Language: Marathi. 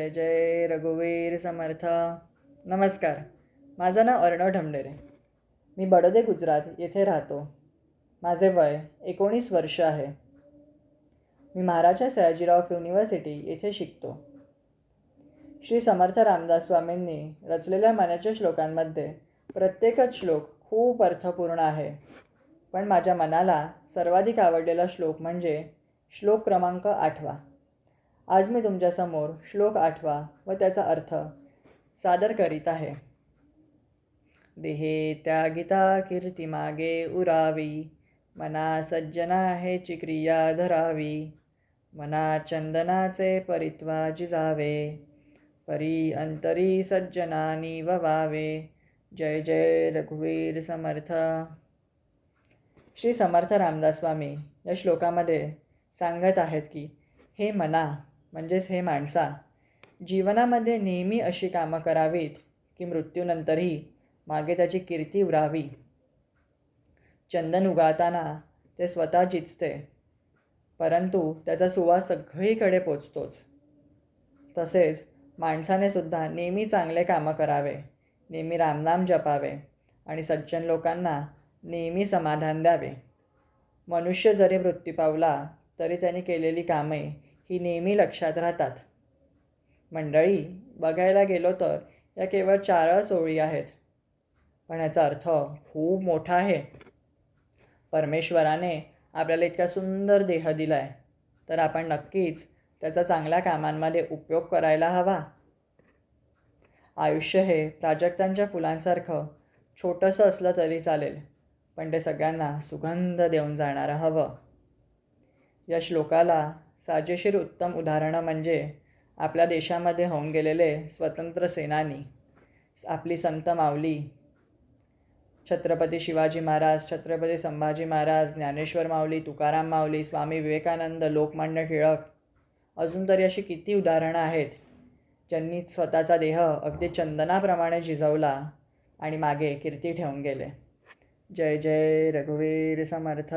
जय जय रघुवीर समर्थ. नमस्कार. माझं नाव अर्णव ढमडेरे. मी बडोदे गुजरात येथे राहतो. माझे वय एकोणीस वर्ष आहे. मी महाराजा सयाजीराव युनिव्हर्सिटी येथे शिकतो. श्री समर्थ रामदास स्वामींनी रचलेल्या मनाच्या श्लोकांमध्ये प्रत्येकच श्लोक खूप अर्थपूर्ण आहे. पण माझ्या मनाला सर्वाधिक आवडलेला श्लोक म्हणजे श्लोक क्रमांक आठवा. आज मी तुमच्यासमोर श्लोक आठवा व त्याचा अर्थ सादर करीत आहे. देहे त्यागिता कीर्ती मागे उरावी मना सज्जना हेची क्रिया धरावी मना चंदनाचे परित्वा जिजावे परी अंतरी सज्जनानी ववावे. जय जय रघुवीर समर्थ. श्री समर्थ रामदास स्वामी या श्लोकामध्ये सांगत आहेत की हे मना म्हणजेच हे माणसा जीवनामध्ये नेहमी अशी कामं करावीत की मृत्यूनंतरही मागे त्याची कीर्ती उरावी. चंदन उगाळताना ते स्वतः जिचते परंतु त्याचा सुवास सगळीकडे पोचतोच. तसेच माणसाने सुद्धा नेहमी चांगले कामं करावे नेहमी रामनाम जपावे आणि सज्जन लोकांना नेहमी समाधान द्यावे. मनुष्य जरी मृत्यू पावला तरी त्यांनी केलेली कामे ही नेहमी लक्षात राहतात. मंडळी बघायला गेलो तर या केवळ चारच ओळी आहेत. पण याचा अर्थ खूप मोठा आहे. परमेश्वराने आपल्याला इतका सुंदर देह दिला आहे तर आपण नक्कीच त्याचा चांगल्या कामांमध्ये उपयोग करायला हवा. आयुष्य हे प्राजक्तांच्या फुलांसारखं छोटंसं असलं तरी चालेल पण ते सगळ्यांना सुगंध देऊन जाणारं हवं. या श्लोकाला साजेशीर उत्तम उदाहरणं म्हणजे आपल्या देशामध्ये होऊन गेलेले स्वतंत्र सेनानी आपली संत माऊली छत्रपती शिवाजी महाराज छत्रपती संभाजी महाराज ज्ञानेश्वर माऊली तुकाराम माऊली स्वामी विवेकानंद लोकमान्य टिळक अजून तरी अशी किती उदाहरणं आहेत ज्यांनी स्वतःचा देह अगदी चंदनाप्रमाणे झिजवला आणि मागे कीर्ती ठेवून गेले. जय जय रघुवीर समर्थ.